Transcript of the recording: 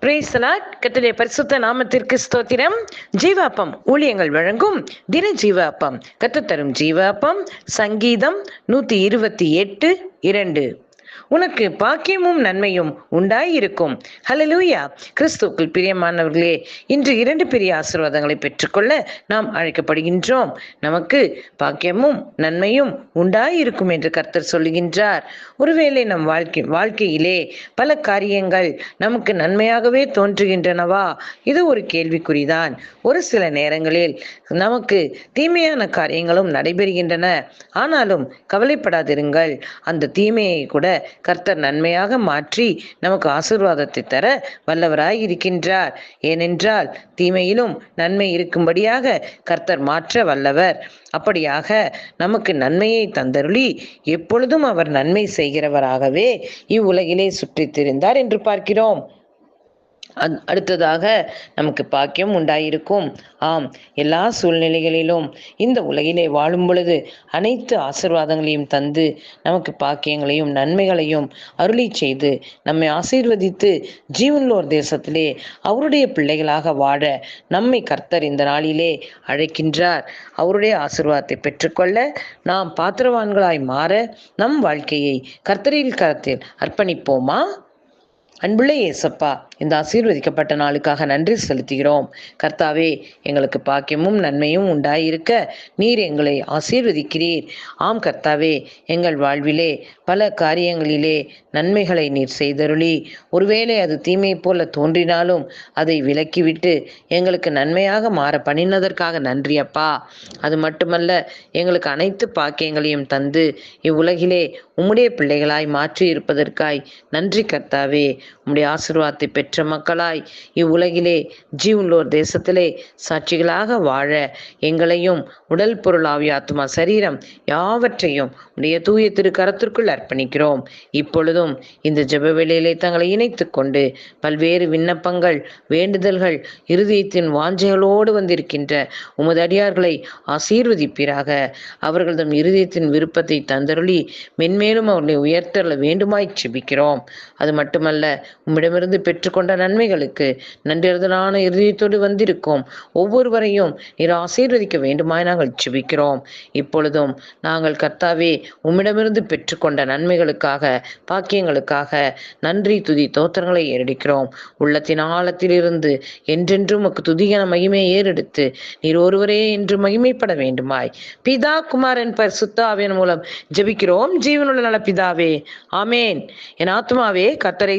பிரேசலாட் கத்துடைய பரிசுத்த நாமத்திற்கு ஸ்தோத்திரம். ஜீவாப்பம் ஊழியங்கள் வழங்கும் தின ஜீவாப்பம். கத்து தரும் ஜீவாப்பம் சங்கீதம் நூத்தி இருபத்தி எட்டு இரண்டு. உனக்கு பாக்கியமும் நன்மையும் உண்டாயிருக்கும். ஹலலூயா கிறிஸ்துக்குள் பிரியமானவர்களே இன்று இரண்டு பெரிய ஆசீர்வாதங்களை பெற்றுக்கொள்ள நாம் அழைக்கப்படுகின்றோம். நமக்கு பாக்கியமும் நன்மையும் உண்டாயிருக்கும் என்று கர்த்தர் சொல்லுகின்றார். ஒருவேளை நம் வாழ்க்கை வாழ்க்கையிலே பல காரியங்கள் நமக்கு நன்மையாகவே தோன்றுகின்றனவா? இது ஒரு கேள்விக்குறிதான். ஒரு சில நேரங்களில் நமக்கு தீமையான காரியங்களும் நடைபெறுகின்றன. ஆனாலும் கவலைப்படாதிருங்கள். அந்த தீமையை கூட கர்த்தர் நன்மையாக மாற்றி நமக்கு ஆசிர்வாதத்தை தர வல்லவராய் இருக்கின்றார். ஏனென்றால் தீமையிலும் நன்மை இருக்கும்படியாக கர்த்தர் மாற்ற வல்லவர். அப்படியாக நமக்கு நன்மையை தந்தருளி எப்பொழுதும் அவர் நன்மை செய்கிறவராகவே இவ்வுலகிலே சுற்றித் திரிந்தார் என்று பார்க்கிறோம். அடுத்ததாக நமக்கு பாக்கியம் உண்டாயிருக்கும். ஆம் எல்லா சூழ்நிலைகளிலும் இந்த உலகிலே வாழும் பொழுது அனைத்து ஆசிர்வாதங்களையும் தந்து நமக்கு பாக்கியங்களையும் நன்மைகளையும் அருளி செய்து நம்மை ஆசீர்வதித்து ஜீவன்லோர் தேசத்திலே அவருடைய பிள்ளைகளாக வாழ நம்மை கர்த்தர் இந்த நாளிலே அழைக்கின்றார். அவருடைய ஆசிர்வாதத்தை பெற்றுக்கொள்ள நாம் பாத்திரவான்களாய் மாற நம் வாழ்க்கையை கர்த்தரில் கரத்தில் அர்ப்பணிப்போமா? அன்புள்ள ஏசப்பா இந்த ஆசீர்வதிக்கப்பட்ட நாளுக்காக நன்றி செலுத்துகிறோம். கர்த்தாவே எங்களுக்கு பாக்கியமும் நன்மையும் உண்டாயிருக்க நீர் எங்களை ஆசீர்வதிக்கிறீர். ஆம் கர்த்தாவே எங்கள் வாழ்விலே பல காரியங்களிலே நன்மைகளை நீர் செய்தருளி. ஒருவேளை அது தீமை போல தோன்றினாலும் அதை விலக்கிவிட்டு எங்களுக்கு நன்மையாக மாற பண்ணினதற்காக நன்றி அப்பா. அது மட்டுமல்ல எங்களுக்கு அனைத்து பாக்கியங்களையும் தந்து இவ்வுலகிலே உம்முடைய பிள்ளைகளாய் மாற்றி இருப்பதற்காய் நன்றி கர்த்தாவே. உம்முடைய ஆசிர்வாதத்தை பெற்ற மக்களாய் இவ்வுலகிலே ஜீவன்லோர் தேசத்திலே சாட்சிகளாக வாழ எங்களையும் உடல் பொருள் ஆவிய ஆத்மா சரீரம் யாவற்றையும் உடைய தூய திருக்கரத்திற்குள் அர்ப்பணிக்கிறோம். இப்பொழுதும் இந்த ஜெப வேளையிலே தங்களை இணைத்து கொண்டு பல்வேறு விண்ணப்பங்கள் வேண்டுதல்கள் இருதயத்தின் வாஞ்சைகளோடு வந்திருக்கின்ற உமது அடியார்களை ஆசீர்வதிப்பீராக. அவர்களது இருதயத்தின் விருப்பத்தை தந்தருளி மென்மேலும் அவர்களை உயர்த்தல வேண்டுமாய் செபிக்கிறோம் அது மட்டுமல்ல உம்மிடமிருந்து பெற்றுக்கொண்ட நன்மைகளுக்கு நன்றிறுதலான இறுதியத்தோடு வந்திருக்கோம். ஒவ்வொருவரையும் நீர் ஆசீர்வதிக்க வேண்டுமாய் நாங்கள் செபிக்கிறோம் இப்பொழுதும் நாங்கள் கர்த்தாவே உம்மிடமிருந்து பெற்றுக்கொண்ட நன்மைகளுக்காக பாக்கியங்களுக்காக நன்றி துதி தோத்திரங்களை ஏறெடுக்கிறோம். உள்ளத்தின் ஆழத்திலிருந்து என்றென்றும் உமக்கு துதியான மகிமையை ஏறெடுத்து நீர் ஒருவரே என்று மகிமைப்பட வேண்டுமாய். பிதா குமாரன் பர் சுத்தாவின் மூலம் ஜெபிக்கிறோம். ஜீவனுள்ள நல பிதாவே ஆமேன். என் ஆத்மாவே கத்தரை